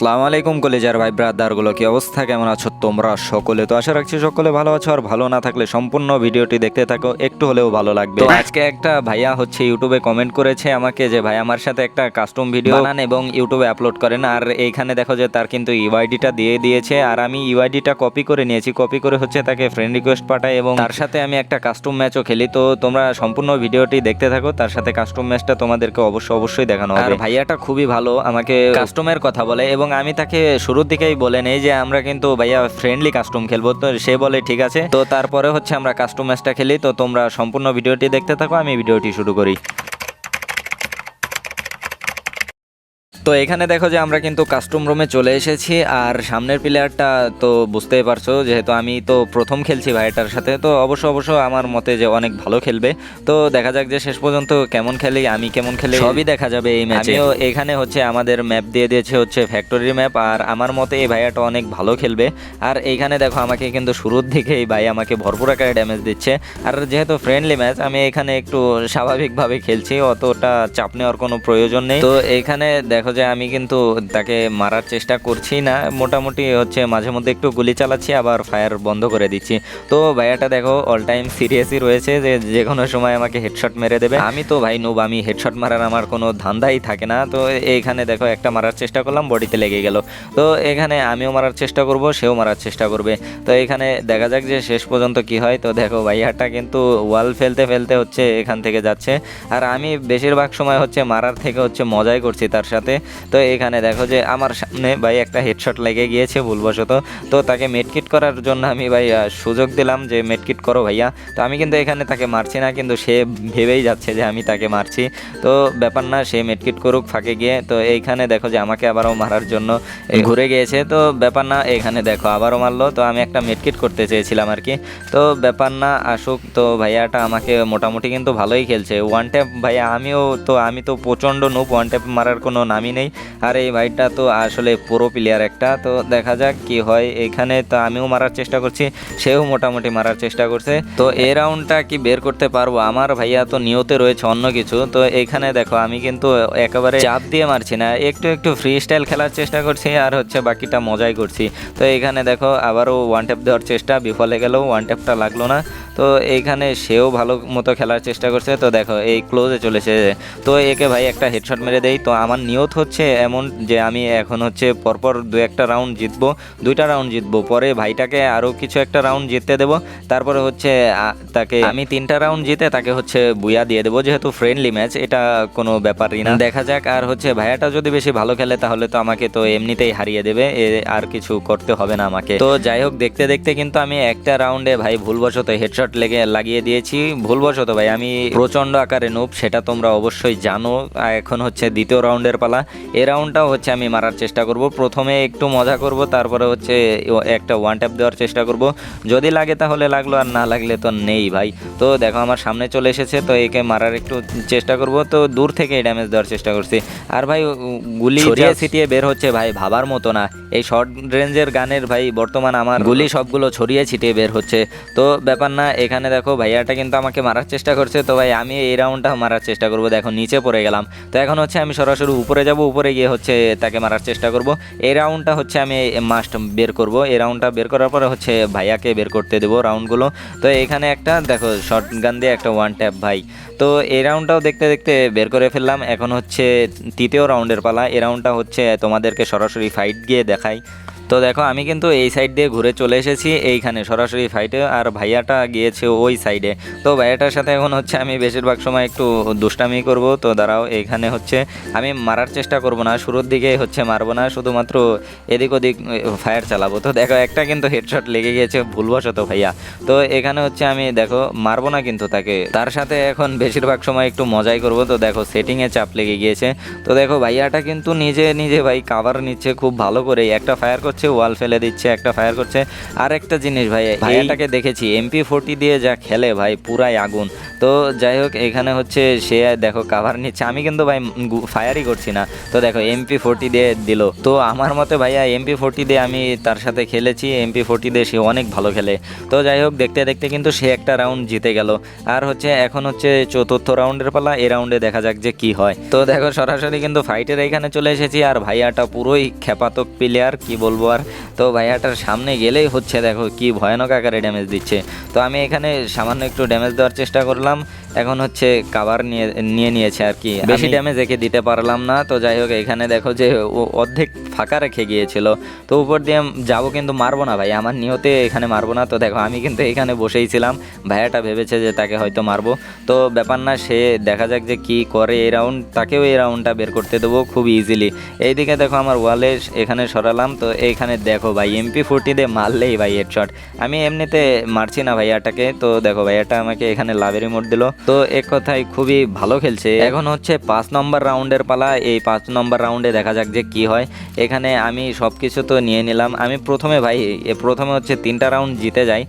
আসসালামু আলাইকুম কলেজার ভাই ব্রাদারগুলো কি অবস্থা? কেমন আছো তোমরা সকলে? তো আশা রাখছি সকলে ভালো আছো আর ভালো না থাকলে সম্পূর্ণ ভিডিওটি দেখতে থাকো একটু হলেও ভালো লাগবে। তো আজকে একটা ভাইয়া হচ্ছে ইউটিউবে কমেন্ট করেছে আমাকে যে ভাই আমার সাথে একটা কাস্টম ভিডিও বানান এবং ইউটিউবে আপলোড করেন। আর এইখানে দেখো যে তার কিন্তু ইউআইডিটা দিয়ে দিয়েছে আর আমি ইউআইডিটা কপি করে নিয়েছি। কপি করে হচ্ছে তাকে ফ্রেন্ড রিকোয়েস্ট পাঠাই এবং তার সাথে আমি একটা কাস্টম ম্যাচও খেলি। তো তোমরা সম্পূর্ণ ভিডিওটি দেখতে থাকো তার সাথে কাস্টম ম্যাচটা তোমাদেরকে অবশ্যই অবশ্যই দেখানো হবে। আর ভাইয়াটা খুবই ভালো আমাকে কাস্টমের কথা বলে এবং আমি তাকে শুরুর দিকেই বলে নেই যে আমরা কিন্তু ভাইয়া ফ্রেন্ডলি কাস্টম খেলব। তো সে বলে, ঠিক আছে। তো তারপরে হচ্ছে আমরা কাস্টম ম্যাচটা খেলি। তো তোমরা সম্পূর্ণ ভিডিওটি দেখতে থাকো, আমি ভিডিওটি শুরু করি। তো এখানে দেখো যে আমরা কিন্তু কাস্টম রুমে চলে এসেছি আর সামনের প্লেয়ারটা তো বুঝতেই পারছ যেহেতু আমি তো প্রথম খেলছি ভাইটার সাথে তো অবশ্য অবশ্য আমার মতে যে অনেক ভালো খেলবে। তো দেখা যাক যে শেষ পর্যন্ত কেমন খেলি আমি কেমন খেলি। সবই দেখা যাবে এই ম্যাচে এখানে হচ্ছে আমাদের ম্যাপ দিয়ে দিয়েছে হচ্ছে ফ্যাক্টরি ম্যাপ আর আমার মতে এই ভাইয়াটা অনেক ভালো খেলবে। আর এইখানে দেখো আমাকে কিন্তু শুরুর দিকে এই ভাই আমাকে ভরপুর আকারে ড্যামেজ দিচ্ছে। আর যেহেতু ফ্রেন্ডলি ম্যাচ আমি এখানে একটু স্বাভাবিকভাবে খেলছি অতটা চাপ নেওয়ার কোনো প্রয়োজন নেই। তো এখানে দেখো যে আমি কিন্তু তাকে মারার চেষ্টা করছি না। মোটামুটি হচ্ছে মাঝে মধ্যে একটু গুলি চালাচ্ছি, আবার ফায়ার বন্ধ করে দিচ্ছি। তো ভাইয়াটা দেখো অল টাইম সিরিয়াসই রয়েছে যে যে কোনো সময় আমাকে হেডশট মেরে দেবে। আমি তো ভাই নুব আমি হেডশট মারার আমার কোনো ধান্দাই থাকে না। তো এইখানে দেখো একটা মারার চেষ্টা করলাম বডিতে লেগে গেল। তো এখানে আমিও মারার চেষ্টা করব, সেও মারার চেষ্টা করবে। তো এখানে দেখা যাক যে শেষ পর্যন্ত কি হয়। তো দেখো ভাইয়াটা কিন্তু ওয়াল ফেলতে ফেলতে হচ্ছে এখান থেকে যাচ্ছে। আর আমি বেশিরভাগ সময় হচ্ছে মারার থেকে হচ্ছে মজাই করছি তার সাথে। তো এখানে দেখো যে আমার সামনে ভাই একটা হেডশট লেগে গিয়েছে ভুলবশত। তো তাকে মেডকিট করার জন্য আমি ভাই সুযোগ দিলাম যে মেডকিট করো ভাইয়া। তো আমি কিন্তু এখানে তাকে মারছি না, কিন্তু সে ভেবেই যাচ্ছে যে আমি তাকে মারছি। তো ব্যাপার না, সে মেডকিট করুক ফাঁকে গিয়ে। তো এইখানে দেখো যে আমাকে আবারও মারার জন্য ঘুরে গিয়েছে। তো ব্যাপার না, এখানে দেখো আবারও মারলো। তো আমি একটা মেডকিট করতে চেয়েছিলাম আর কি। তো ব্যাপার না, আসুক। তো ভাইয়াটা আমাকে মোটামুটি কিন্তু ভালোই খেলছে। ওয়ান ট্যাপ ভাইয়া, আমিও তো, আমি তো প্রচণ্ড নুপ ওয়ান ট্যাপ মারার কোনো নামই নেই। আর এই ভাইটা তো আসলে পুরো প্লেয়ার একটা। তো দেখা যাক কি হয় এখানে। তো আমিও মারার চেষ্টা করছি, সেও মোটামুটি মারার চেষ্টা করছে। তো এই রাউন্ডটা কি বের করতে পারব? আমার ভাইয়া তো নিয়তে রয়েছে অন্য কিছু। তো এখানে দেখো, আমি কিন্তু একেবারে চাপ দিয়ে মারছি না। একটু একটু ফ্রি স্টাইল খেলার চেষ্টা করছি, আর হচ্ছে বাকিটা মজাই করছি। তো এখানে দেখো, আবারও ওয়ান ট্যাপ দেওয়ার চেষ্টা। বিফলে গেলেও ওয়ান ট্যাপটা লাগল না। তো এইখানে সেও ভালো মতো খেলার চেষ্টা করছে। তো দেখো, এই ক্লোজে চলেছে। তো একে ভাই একটা হেডশট মেরে দেই। তো আমার নিয়ত হচ্ছে এমন যে আমি এখন হচ্ছে পরপর দু একটা রাউন্ড জিতবো, দুইটা রাউন্ড জিতবো। পরে ভাইটাকে আরও কিছু একটা রাউন্ড জিততে দেবো। তারপরে হচ্ছে তাকে আমি তিনটা রাউন্ড জিতে তাকে হচ্ছে বুয়া দিয়ে দেবো। যেহেতু ফ্রেন্ডলি ম্যাচ এটা কোনো ব্যাপারই না। দেখা যাক, আর হচ্ছে ভাইয়াটা যদি বেশি ভালো খেলে তাহলে তো আমাকে তো এমনিতেই হারিয়ে দেবে। আর কিছু করতে হবে না আমাকে। তো যাই হোক, দেখতে দেখতে কিন্তু আমি একটা রাউন্ডে ভাই ভুলবশত হেডশট লেগে লাগিয়ে দিয়েছি। ভুলবশত ভাই আমি প্রচণ্ড আকারে নুব সেটা তোমরা অবশ্যই জানো। এখন হচ্ছে দ্বিতীয় রাউন্ডের পালা। এ রাউন্ডটাও হচ্ছে আমি মারার চেষ্টা করব। প্রথমে একটু মজা করব তারপরে হচ্ছে একটা ওয়ান ট্যাপ দেওয়ার চেষ্টা করব। যদি লাগে তাহলে লাগল আর না লাগলে তো নেই ভাই। তো দেখো আমার সামনে চলে এসেছে তো একে মারার একটু চেষ্টা করব। তো দূর থেকে ড্যামেজ দেওয়ার চেষ্টা করছি। আর ভাই গুলি ছড়িয়ে ছিটিয়ে বের হচ্ছে ভাই ভাবার মতো না। এই শর্ট রেঞ্জের গানের ভাই বর্তমান আমার গুলি সবগুলো ছড়িয়ে ছিটিয়ে বের হচ্ছে। তো ব্যাপার না এখানে দেখো ভাইয়াটা কিন্তু আমাকে মারার চেষ্টা করছে। তো ভাই, আমি এই রাউন্ডটা মারার চেষ্টা করব। দেখো, নিচে পড়ে গেলাম। তো এখন হচ্ছে আমি সরাসরি উপরে যাব। উপরে গিয়ে হচ্ছে তাকে মারার চেষ্টা করব। এই রাউন্ডটা হচ্ছে আমি মাস্ট বের করব। এই রাউন্ডটা বের করার পরে হচ্ছে ভাইয়াকে বের করতে দেবো রাউন্ডগুলো তো এখানে একটা, দেখো শর্ট গান দিয়ে একটা ওয়ান ট্যাপ ভাই। তো এই রাউন্ডটাও দেখতে দেখতে বের করে ফেললাম। এখন হচ্ছে তৃতীয় রাউন্ডের পালা। এই রাউন্ডটা হচ্ছে তোমাদেরকে সরাসরি ফাইট গিয়ে দেখাই। তো দেখো, আমি কিন্তু এই সাইড দিয়ে ঘুরে চলে এসেছি, এইখানে সরাসরি ফাইটে আর ভাইয়াটা গিয়েছে ওই সাইডে তো ভাইয়াটার সাথে এখন হচ্ছে আমি বেশিরভাগ সময় একটু দুষ্টামি করব। তো দাঁড়াও, এখানে হচ্ছে আমি মারার চেষ্টা করব না, শুরুর দিকে হচ্ছে মারবো না, শুধুমাত্র এদিক ওদিক ফায়ার চালাবো। তো দেখো, একটা কিন্তু হেডশট লেগে গিয়েছে, ভুলবশত ভাইয়া। তো এখানে হচ্ছে আমি দেখো, মারবো না কিন্তু তাকে। তার সাথে এখন বেশিরভাগ সময় একটু মজাই করব। তো দেখো সেটিংয়ে চাপ লেগে গিয়েছে। তো দেখো, ভাইয়াটা কিন্তু নিজে নিজে ভাই কাভার নিচ্ছে খুব ভালো করে একটা ফায়ার করছে হচ্ছে ওয়াল ফেলে দিচ্ছে একটা ফায়ার করছে। আর একটা জিনিস ভাই ভাইয়াটাকে দেখেছি এমপি ফোর্টি দিয়ে যা খেলে ভাই পুরাই আগুন। তো যাই হোক এখানে হচ্ছে সে দেখো কাভার নিচ্ছে। আমি কিন্তু ভাই ফায়ারই করছি না। তো দেখো এমপি ফোর্টি দিয়ে দিল। তো আমার মতে ভাইয়া এমপি ফোর্টি দিয়ে আমি তার সাথে খেলেছি। এমপি ফোর্টি দিয়ে সে অনেক ভালো খেলে। তো যাই হোক দেখতে দেখতে কিন্তু সে একটা রাউন্ড জিতে গেল। আর হচ্ছে এখন হচ্ছে চতুর্থ রাউন্ডের পালা এ রাউন্ডে দেখা যাক যে কি হয়। তো দেখো সরাসরি কিন্তু ফাইটের এখানে চলে এসেছি। আর ভাইয়াটা পুরোই খেপাতক প্লেয়ার কি বলব? আর তো ভাইয়াটার সামনে গেলেই হচ্ছে দেখো কি ভয়ানক আকারে ড্যামেজ দিচ্ছে। তো আমি এখানে সামান্য একটু ড্যামেজ দেওয়ার চেষ্টা করলাম। এখন হচ্ছে কাভার নিয়ে নিয়ে নিয়েছে আর কি। বেশি ড্যামেজ একে দিতে পারলাম না। তো যাই হোক এখানে দেখো যে ও অর্ধেক ফাঁকা রেখে গিয়েছিল। তো উপর দিয়ে যাব কিন্তু মারবো না ভাই। আমার নিয়তে এখানে মারবো না। তো দেখো আমি কিন্তু এখানে বসেই ছিলাম। ভাইয়াটা ভেবেছে যে তাকে হয়তো মারবো। তো ব্যাপার না সে দেখা যাক যে কি করে এই রাউন্ড তাকেও এই রাউন্ডটা বের করতে দেবো খুব ইজিলি এইদিকে দেখো আমার ওয়ালে এখানে সরালাম। তো এইখানে দেখো ভাই এমপি ফোরটি দিয়ে মারলেই ভাই হেডশট আমি এমনিতে মারছি না ভাইয়াটাকে। তো দেখো ভাইয়াটা আমাকে এখানে লাভের মোড দিল। তো এক কথায় খুবই ভালো খেলছে। এখন হচ্ছে পাঁচ নম্বর রাউন্ডের পালা। এই পাঁচ নম্বর রাউন্ডে দেখা যাক যে কি হয়। এখানে আমি সব কিছু তো নিয়ে নিলাম। আমি প্রথমে ভাই প্রথমে হচ্ছে তিনটা রাউন্ড জিতে যাই।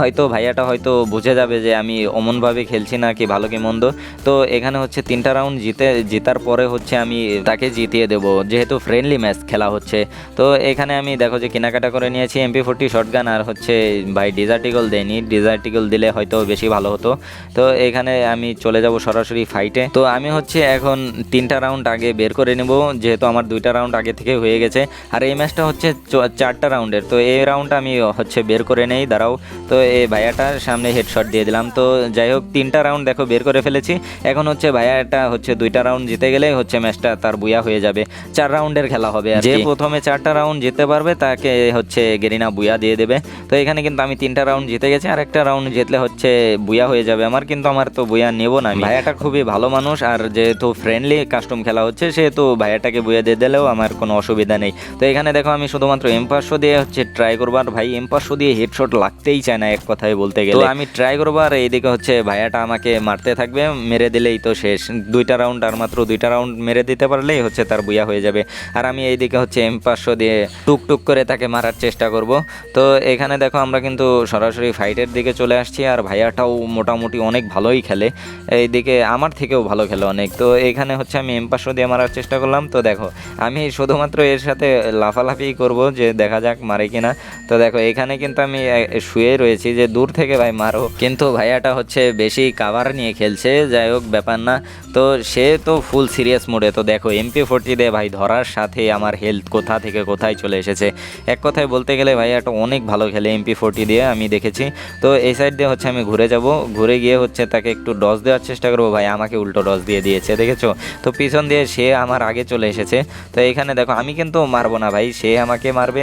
হয়তো ভাইয়াটা হয়তো বুঝে যাবে যে আমি অমনভাবে খেলছি না কি ভালো কি মন্দ। তো এখানে হচ্ছে তিনটা রাউন্ড জিতে, জেতার পরে হচ্ছে আমি তাকে জিতিয়ে দেবো। যেহেতু ফ্রেন্ডলি ম্যাচ খেলা হচ্ছে। তো এখানে আমি দেখো যে কেনাকাটা করে নিয়েছি এমপি ফোরটি শর্টগান আর হচ্ছে ভাই ডিজার্টিকল দেয়নি। ডিজার্টিকল দিলে হয়তো বেশি ভালো হতো। তো এখানে আমি চলে যাব সরাসরি ফাইটে তো আমি হচ্ছে এখন তিনটা রাউন্ড আগে বের করে নেব যেহেতু আমার দুইটা রাউন্ড আগে থেকে হয়ে গেছে। আর এই ম্যাচটা হচ্ছে চারটা রাউন্ডের তো এই রাউন্ডটা আমি হচ্ছে বের করে নেই দাঁড়াও। তো এই ভাইয়াটার সামনে হেডশট দিয়ে দিলাম। তো যাই হোক তিনটা রাউন্ড দেখো বের করে ফেলেছি। এখন হচ্ছে ভাইয়াটা হচ্ছে দুইটা রাউন্ড জিতে গেলে হচ্ছে ম্যাচটা তার বুয়া হয়ে যাবে। চার রাউন্ডের খেলা হবে আর যে প্রথমে চারটা রাউন্ড জিততে পারবে তাকে হচ্ছে গেরিনা বুয়া দিয়ে দেবে। তো এখানে কিন্তু আমি তিনটা রাউন্ড জিতে গেছি আর একটা রাউন্ড জিতলে হচ্ছে বুয়া হয়ে যাবে আমার কিন্তু আমার তো বইয়া নেব না আমি। ভাইয়াটা খুবই ভালো মানুষ আর যেহেতু ফ্রেন্ডলি কাস্টম খেলা হচ্ছে সেহেতু ভাইয়াটাকে বইয়া দিয়ে দিলেও আমার কোনো অসুবিধা নেই। তো এখানে দেখো আমি শুধুমাত্র এম পাঁচশো দিয়ে হচ্ছে ট্রাই করব আর ভাই এম পাঁচশো দিয়ে হেডশট লাগতেই চায় না এক কথায় বলতে গেলে। তো আমি ট্রাই করব আর এইদিকে হচ্ছে ভাইয়াটা আমাকে মারতে থাকবে মেরে দিলেই তো শেষ। দুইটা রাউন্ড আর মাত্র দুইটা রাউন্ড মেরে দিতে পারলেই হচ্ছে তার বুয়া হয়ে যাবে। আর আমি এইদিকে হচ্ছে এম পাঁচশো দিয়ে টুক টুক করে তাকে মারার চেষ্টা করব। তো এখানে দেখো আমরা কিন্তু সরাসরি ফাইটের দিকে চলে আসছি আর ভাইয়াটাও মোটামুটি অনেক ভালোই খেলে। এইদিকে আমার থেকেও ভালো খেলে অনেক। তো এখানে হচ্ছে আমি এম পাঁচশো দিয়ে মারার চেষ্টা করলাম। তো দেখো, আমি শুধুমাত্র এর সাথে লাফালাফি করব যে দেখা যাক মারে কিনা। তো দেখো, এখানে কিন্তু আমি শুয়ে রয়েছি যে দূর থেকে ভাই মারো। কিন্তু ভাইয়াটা হচ্ছে বেশি কাভার নিয়ে খেলছে, যাই হোক, ব্যাপার না। তো সে তো ফুল সিরিয়াস মোডে তো দেখো এমপি ফোরটি দিয়ে ভাই ধরার সাথে আমার হেলথ কোথা থেকে কোথায় চলে এসেছে। এক কথায় বলতে গেলে ভাইয়াটা অনেক ভালো খেলে এমপি ফোরটি দিয়ে, আমি দেখেছি। তো এই সাইড দিয়ে হচ্ছে আমি ঘুরে যাব। ঘুরে গিয়ে হচ্ছে তাকে একটু ডস দেওয়ার চেষ্টা করব। ভাই আমাকে উল্টো ডস দিয়ে দিয়েছে, দেখেছ? তো পিছন দিয়ে সে আমার আগে চলে এসেছে। তো এখানে দেখো, আমি কিন্তু মারবো না ভাই, সে আমাকে মারবে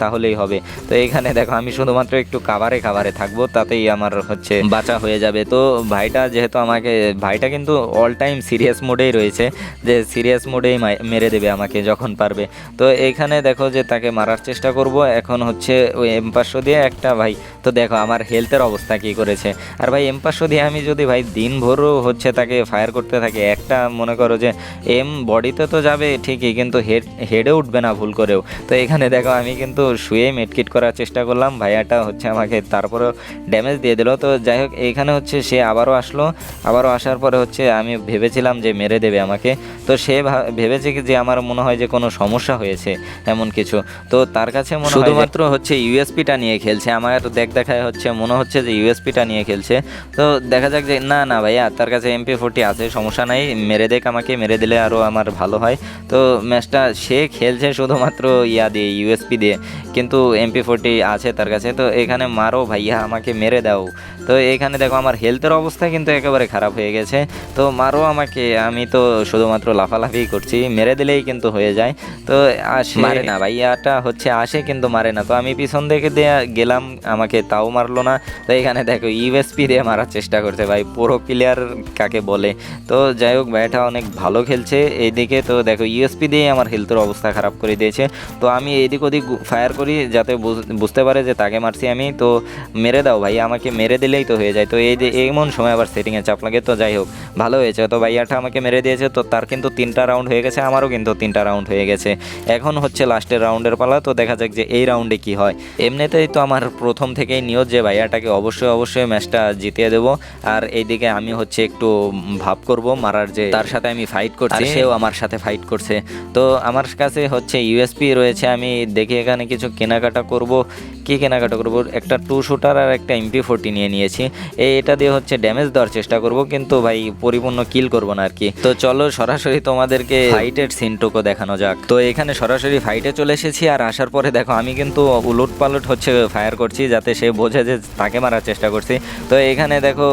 তাহলেই হবে। তো এখানে দেখো, আমি শুধুমাত্র একটু কাভারে কাভারে থাকব, তাতেই আমার হচ্ছে বাঁচা হয়ে যাবে। তো ভাইটা যেহেতু আমাকে, ভাইটা কিন্তু অল টাইম সিরিয়াস মোডেই রয়েছে, যে সিরিয়াস মোডেই মেরে দেবে আমাকে যখন পারবে। তো এইখানে দেখো যে তাকে মারার চেষ্টা করব, এখন হচ্ছে ওই এম দিয়ে একটা, ভাই, তো দেখো আমার হেলথের অবস্থা কী করেছে। আর ভাই, এম দিয়ে আমি যদি ভাই দিনভরও হচ্ছে তাকে ফায়ার করতে থাকি, একটা মনে করো যে এম বডিতে তো যাবে ঠিকই, কিন্তু হেড হেডে উঠবে না ভুল করেও। তো এখানে দেখো আমি কিন্তু শুয়ে মেটকিট করার চেষ্টা করলাম, ভাইয়াটা হচ্ছে আমাকে তারপরেও ড্যামেজ দিয়ে দিল। তো যাই হোক, এখানে হচ্ছে সে আবারও আসলো, আবারও আসার পরে হচ্ছে আমি ভেবেছিলাম যে মেরে দেবে আমাকে। তো সে ভেবেছে যে আমার মনে হয় যে কোনো সমস্যা হয়েছে, এমন কিছু। তো তার কাছে মনে শুধুমাত্র হচ্ছে ইউএসপিটা নিয়ে খেলছে, আমার দেখ দেখায় হচ্ছে মনে হচ্ছে যে ইউএসপিটা নিয়ে খেলছে। তো দেখা যাক যে না না ভাইয়া তার কাছে এমপি ফোরটি আছে সমস্যা নাই মেরে দেখ আমাকে মেরে দিলে আরও আমার ভালো হয়। তো ম্যাচটা সে খেলছে শুধুমাত্র ইয়া দিয়ে ইউএসপি দিয়ে কিন্তু এমপি ফোরটি আছে তার কাছে তো এখানে মারো ভাইয়া আমাকে মেরে দাও। তো এখানে দেখো আমার হেলথের অবস্থা কিন্তু একেবারে খারাপ হয়ে গেছে তো মারো আমাকে আমি তো শুধুমাত্র লাফালাফি করছি মেরে দিলেই কিন্তু হয়ে যায়। তো আসে মারে না ভাইয়াটা হচ্ছে আসে কিন্তু মারে না তো আমি পিছন থেকে দিয়ে গেলাম আমাকে তাও মারলো না তো এখানে দেখো ইউএসপি দিয়ে মারার চেষ্টা করছে ভাই ভাই, পুরো প্লেয়ার কাকে বলে? তো যাই হোক, ভাইটা অনেক ভালো খেলছে এইদিকে। তো দেখো ইউএসপি দিয়ে আমার হেলথের অবস্থা খারাপ করে দিয়েছে। তো আমি এদিক ওদিক ফায়ার করি যাতে বুঝ- বুঝতে পারে যে তাকে মারছি আমি। তো মেরে দাও ভাই, আমাকে মেরে দিলেই তো হয়ে যায়। তো এই এমন সময় আবার সেটিংয়ে চাপ লাগে। তো যাই হোক, ভালো হয়েছে। তো ভাইয়াটা আমাকে মেরে দিয়েছে। তো তার কিন্তু তিনটা রাউন্ড হয়ে গেছে, আমারও কিন্তু তিনটা রাউন্ড হয়ে গেছে। এখন হচ্ছে লাস্টের রাউন্ডের পালা। তো দেখা যাক যে এই রাউন্ডে কি হয়। এমনিতেই তো আমার প্রথম থেকেই নিয়ত যে ভাইয়াটাকে অবশ্যই অবশ্যই ম্যাচটা জিতিয়ে দেবো। আর এইদিকে আমি হচ্ছে একটু ভাব করব মারার যে তার সাথে আমি ফাইট করছি। সেও আমার সাথে ফাইট করছে। তো আমার কাছে হচ্ছে ইউএসপি রয়েছে, আমি দেখি এখানে কিছু কেনাকাটা করব। কি কেনাকাটা করব? একটা টু শুটার আর একটা এমপি ফোরটি নিয়ে নিয়েছি। এই এটা দিয়ে হচ্ছে ড্যামেজ দেওয়ার চেষ্টা করব, কিন্তু ভাই পরিপূর্ণ কিল করব না আর কি। তো চলো সরাসরি তোমাদেরকে ফাইটের সিনটুকু দেখানো যাক। তো এখানে সরাসরি ফাইটে চলে এসেছি, আর আসার পরে দেখো আমি কিন্তু উলট পালট হচ্ছে ফায়ার করছি, যাতে সে বোঝে যে তাকে মারার চেষ্টা করছি। তো এখানে দেখো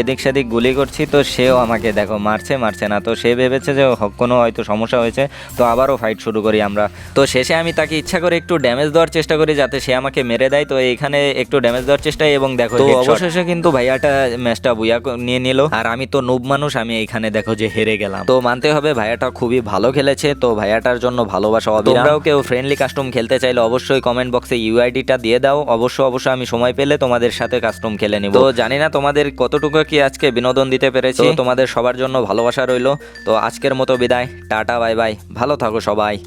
এদিক সেদিক গুলি করছি তো সেও আমাকে দেখো মারছে মারছে না। তো সে ভেবেছে যে কোনো হয়তো সমস্যা হয়েছে তো আবারও ফাইট শুরু করি আমরা। তো শেষে আমি তাকে ইচ্ছা করে একটু ড্যামেজ দেওয়ার চেষ্টা করি যাতে সে আমাকে মেরে দেয়। তো এখানে একটু ড্যামেজ দেওয়ার চেষ্টা এবং দেখো তো অবশেষে কিন্তু ভাইয়াটা ম্যাচটা বুয়া নিয়ে নিল। আর আমি তো নুব মানুষ আমি এখানে দেখো যে হেরে গেলাম। তো মানতে হবে ভাইয়াটা খুবই ভালো খেলেছে তো ভাইয়াটার জন্য ভালোবাসা তোমরাও কেউ ফ্রেন্ডলি কাস্টম খেলতে চাইলে অবশ্যই কমেন্ট বক্সে ইউআইডিটা দিয়ে দাও। অবশ্য অবশ্যই আমি সময় পেলে তোমাদের সাথে কাস্টম খেলে নিব। তো জানি না তোমাদের কতটুকু কি আজকে বিনোদন দিতে পেরেছি? তোমাদের সবার জন্য ভালোবাসা রইল। তো আজকের মতো বিদায়। Tata bye bye. ভালো থাকো সবাই।